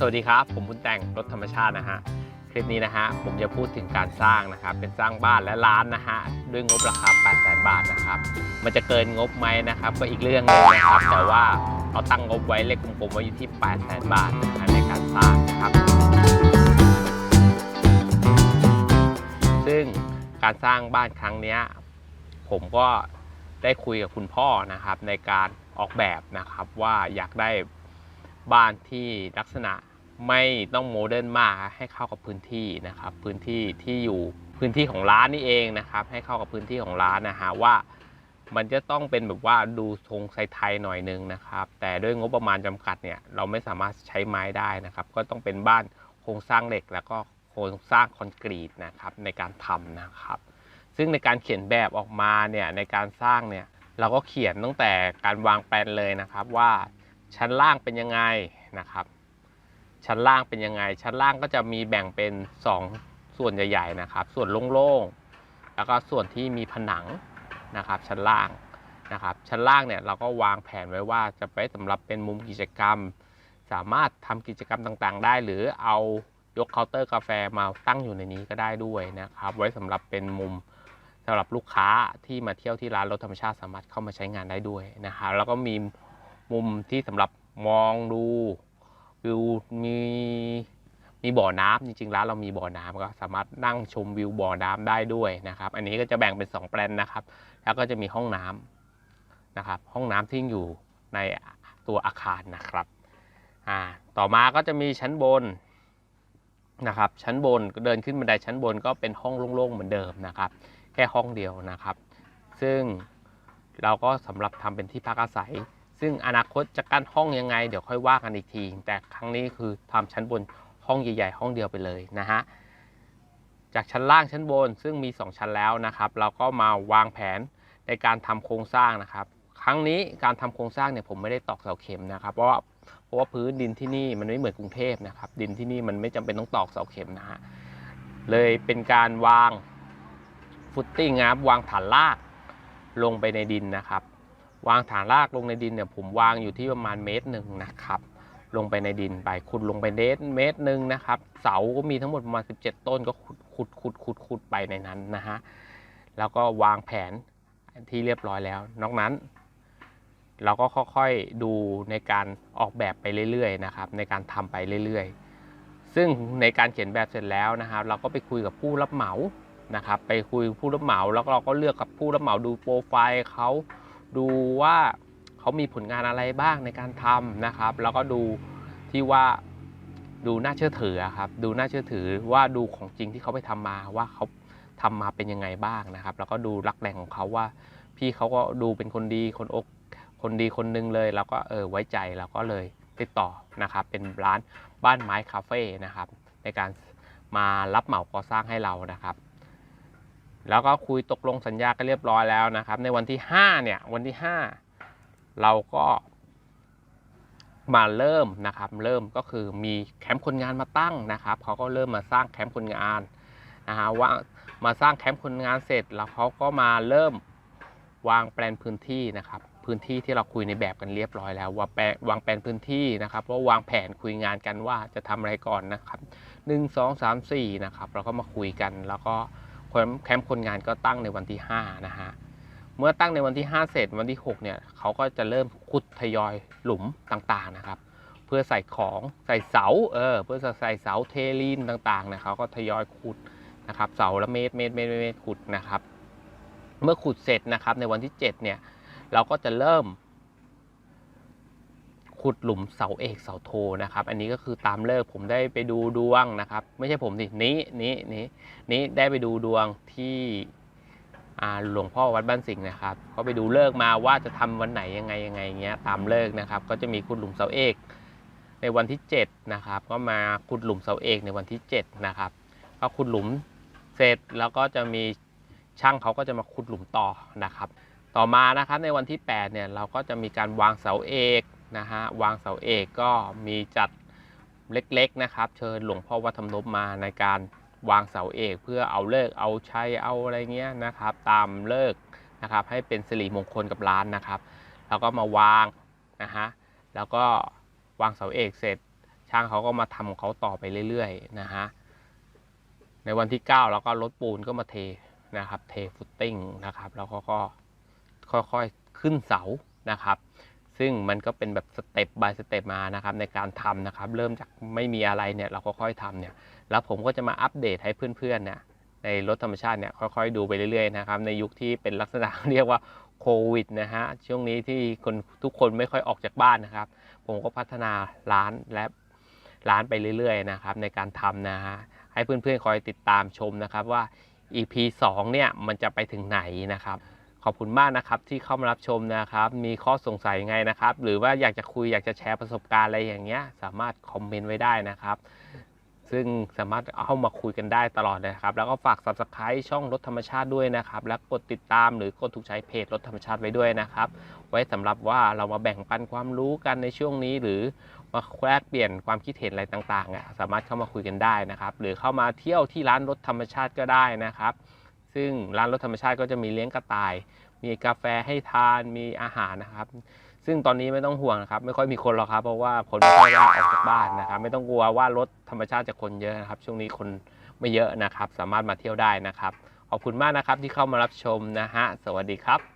สวัสดีครับ ผมบุญแต่งรถธรรมชาตินะฮะ คลิปนี้นะฮะ ผมจะพูดถึงการสร้างนะครับ เป็นสร้างบ้านและร้านนะฮะ ด้วยงบราคา 8 0 0 0 0 0บาทนะครับ มันจะเกินงบไหมนะครับ ก็อีกเรื่องหนึงนะครับ แต่ว่าเราตั้งงบไว้เลขกลมๆไว้อยู่ที่ 8 0 0 0 0 0บาทนะฮะในการสร้างนะครับ ซึ่งการสร้างบ้านครั้งนี้ผมก็ได้คุยกับคุณพ่อนะครับ ในการออกแบบนะครับว่าอยากได้ บ้านที่ลักษณะไม่ต้องโมเดิร์นมากให้เข้ากับพื้นที่นะครับ พื้นที่ที่อยู่พื้นที่ของร้านนี่เองนะครับ ให้เข้ากับพื้นที่ของร้านนะฮะว่า มันจะต้องเป็นแบบว่าดูทรงไทยๆหน่อยนึงนะครับ แต่ด้วยงบประมาณจำกัดเนี่ยเราไม่สามารถใช้ไม้ได้นะครับ ก็ต้องเป็นบ้านโครงสร้างเหล็ก แล้วก็โครงสร้างคอนกรีตนะครับในการทำนะครับ ซึ่งในการเขียนแบบออกมาเนี่ยในการสร้างเนี่ยเราก็เขียนตั้งแต่การวางแปลนเลยนะครับว่า ชั้นล่างเป็นยังไงนะครับ ชั้นล่างเป็นยังไง ชั้นล่างก็จะมีแบ่งเป็น 2 ส่วนใหญ่ๆนะครับ ส่วนโล่งๆแล้วก็ส่วนที่มีผนังนะครับ ชั้นล่างนะครับ ชั้นล่างเนี่ยเราก็วางแผนไว้ว่าจะไปสำหรับเป็นมุมกิจกรรม สามารถทำกิจกรรมต่างๆ ได้ หรือเอายกเคาน์เตอร์กาแฟมาตั้งอยู่ในนี้ก็ได้ด้วยนะครับ ไว้สำหรับเป็นมุมสำหรับลูกค้าที่มาเที่ยวที่ร้านรถธรรมชาติสามารถเข้ามาใช้งานได้ด้วยนะฮะแล้วก็มี มุมที่สำหรับมองดูวิวมีมีบ่อน้ำจริงๆร้านเรามีบ่อน้ำก็สามารถนั่งชมวิวบ่อน้ำได้ด้วยนะครับ อันนี้ก็จะแบ่งเป็น 2 แปลนนะครับ แล้วก็จะมีห้องน้ำนะครับ ห้องน้ำที่อยู่ในตัวอาคารนะครับอ่าต่อมาก็จะมีชั้นบนนะครับ ชั้นบนเดินขึ้นบันไดชั้นบนก็เป็นห้องโล่งๆเหมือนเดิมนะครับ แค่ห้องเดียวนะครับ ซึ่งเราก็สำหรับทำเป็นที่พักอาศัย ซึ่งอนาคตจะกั้นห้องยังไง เดี๋ยวค่อยว่ากันอีกที แต่ครั้งนี้คือทำชั้นบนห้องใหญ่ ๆ ห้องเดียวไปเลยนะฮะจากชั้นล่างชั้นบนซึ่งมี 2 ชั้นแล้วนะครับ เราก็มาวางแผนในการทำโครงสร้างนะครับ ครั้งนี้การทำโครงสร้างเนี่ยผมไม่ได้ตอกเสาเข็มนะครับ เพราะว่าเพราะว่าพื้นดินที่นี่มันไม่เหมือนกรุงเทพนะครับ ดินที่นี่มันไม่จำเป็นต้องตอกเสาเข็มนะฮะเลยเป็นการวางฟุตติ้งนะครับวางฐานรากลงไปในดินนะครับ วางฐานรากลงในดินเนี่ยผมวางอยู่ที่ประมาณเมตรหนึ่งนะครับ ลงไปในดินไปขุดลงไปเมตรเมตรหนึ่งนะครับ เสาก็มีทั้งหมดประมาณ 17 ต้นก็ขุดขุดขุดขุดขุดไปในนั้นนะฮะแล้วก็วางแผนที่เรียบร้อยแล้ว นอกนั้น เราก็ค่อยๆดูในการออกแบบไปเรื่อยๆนะครับ ในการทำไปเรื่อยๆ ซึ่งในการเขียนแบบเสร็จแล้วนะครับ เราก็ไปคุยกับผู้รับเหมานะครับ ไปคุยกับผู้รับเหมาแล้วเราก็เลือกกับผู้รับเหมาดูโปรไฟล์เขา ดูว่าเขามีผลงานอะไรบ้างในการทำนะครับ แล้วก็ดูที่ว่าดูน่าเชื่อถือครับ ดูน่าเชื่อถือว่าดูของจริงที่เขาไปทำมาว่าเขาทำมาเป็นยังไงบ้างนะครับ แล้วก็ดูรักแหล่งของเขาว่า พี่เขาก็ดูเป็นคนดีคนอกคนดีคนหนึงเลย แล้วก็เออไว้ใจแล้วก็เลยติดต่อนะครับ เป็นร้านบ้านไม้คาเฟ่นะครับ ในการมารับเหมาก่อสร้างให้เรานะครับ แล้วก็คุยตกลงสัญญากันเรียบร้อยแล้วนะครับ ในวันที่ 5 เนี่ย วันที่ 5 เราก็มาเริ่มนะครับ เริ่มก็คือมีแคมป์คนงานมาตั้งนะครับเขาก็เริ่มมาสร้างแคมป์คนงานนะฮะว่ามาสร้างแคมป์คนงานเสร็จ แล้วเขาก็มาเริ่มวางแปลนพื้นที่นะครับ พื้นที่ที่เราคุยในแบบกันเรียบร้อยแล้วว่าแปลวางแปลนพื้นที่นะครับว่าวางแผนคุยงานกันว่าจะทำอะไรก่อนนะครับหนึ่งสองสามสี่นะครับเราก็มาคุยกันแล้วก็ แคมป์คนงานก็ตั้งในวันที่5นะฮะเมื่อตั้งในวันที่ 5 เสร็จวันที่6เนี่ยเขาก็จะเริ่มขุดทยอยหลุมต่างๆนะครับ เพื่อใส่ของใส่เสาเออเพื่อใส่เสาเทลีนต่างๆนะเขาก็ทยอยขุดนะครับเสาละเมตรเมตรเมตรเมตรขุดนะครับ เมื่อขุดเสร็จนะครับในวันที่ 7 เนี่ยเราก็จะเริ่ม ขุดหลุมเสาเอกเสาโทนะครับ อันนี้ก็คือตามเลิกผมได้ไปดูดวงนะครับ ไม่ใช่ผมสินี้นี้นี้นี้ได้ไปดูดวงที่หลวงพ่อวัดบ้านสิงห์นะครับก็ไปดูเลิกมาว่าจะทำวันไหนยังไงยังไงเงี้ยตามเลิกนะครับ ก็จะมีขุดหลุมเสาเอก ในวันที่7นะครับ ก็มาขุดหลุมเสาเอกในวันที่7นะครับก็ขุดหลุมเสร็จแล้วก็จะมีช่างเขาก็จะมาขุดหลุมต่อนะครับ ต่อมานะครับในวันที่ 8เนี่ยเราก็จะมีการวางเสาเอก นะฮะวางเสาเอกก็มีจัดเล็กๆนะครับ เชิญหลวงพ่อวัดธรรมนพมาในการวางเสาเอก เพื่อเอาเลิกเอาชัยเอาอะไรเงี้ยนะครับ ตามเลิกนะครับ ให้เป็นสิริมงคลกับร้านนะครับ แล้วก็มาวางนะฮะแล้วก็วางเสาเอกเสร็จ ช่างเขาก็มาทำของเขาต่อไปเรื่อยๆนะฮะในวันที่ 9 แล้วก็รถปูนก็มาเทนะครับ เทฟุตติ้งนะครับ แล้วก็ค่อยๆขึ้นเสานะครับ ซึ่งมันก็เป็นแบบสเต็ป by สเต็ปมานะครับในการทำนะครับ เริ่มจากไม่มีอะไรเนี่ยเราก็ค่อยทำเนี่ยแล้วผมก็จะมาอัปเดตให้เพื่อนๆเนี่ยในรถธรรมชาติเนี่ยค่อยๆดูไปเรื่อยๆนะครับในยุคที่เป็นลักษณะเรียกว่าโควิดนะฮะช่วงนี้ที่คนทุกคนไม่ค่อยออกจากบ้านนะครับ ผมก็พัฒนาร้านและร้านไปเรื่อยๆนะครับในการทำนะฮะให้เพื่อนๆคอยติดตามชมนะครับว่า EP 2เนี่ยมันจะไปถึงไหนนะครับ ขอบคุณมากนะครับที่เข้ามารับชมนะครับ มีข้อสงสัยไงนะครับ หรือว่าอยากจะคุยอยากจะแชร์ประสบการณ์อะไรอย่างเงี้ย สามารถคอมเมนต์ไว้ได้นะครับ ซึ่งสามารถเข้ามาคุยกันได้ตลอดนะครับ แล้วก็ฝาก subscribe ช่องรถธรรมชาติด้วยนะครับ และกดติดตามหรือกดถูกใจเพจรถธรรมชาติไว้ด้วยนะครับ ไว้สำหรับว่าเรามาแบ่งปันความรู้กันในช่วงนี้ หรือมาแลกเปลี่ยนความคิดเห็นอะไรต่างๆอะสามารถเข้ามาคุยกันได้นะครับ หรือเข้ามาเที่ยวที่ร้านรถธรรมชาติก็ได้นะครับ ซึ่งร้านรถธรรมชาติก็จะมีเลี้ยงกระต่าย มีกาแฟให้ทานมีอาหารนะครับ ซึ่งตอนนี้ไม่ต้องห่วงนะครับ ไม่ค่อยมีคนหรอกครับ เพราะว่าคนไม่ค่อยได้ออกจากบ้านนะครับ ไม่ต้องกลัวว่ารถธรรมชาติจะคนเยอะนะครับ ช่วงนี้คนไม่เยอะนะครับ สามารถมาเที่ยวได้นะครับ ขอบคุณมากนะครับที่เข้ามารับชมนะฮะสวัสดีครับ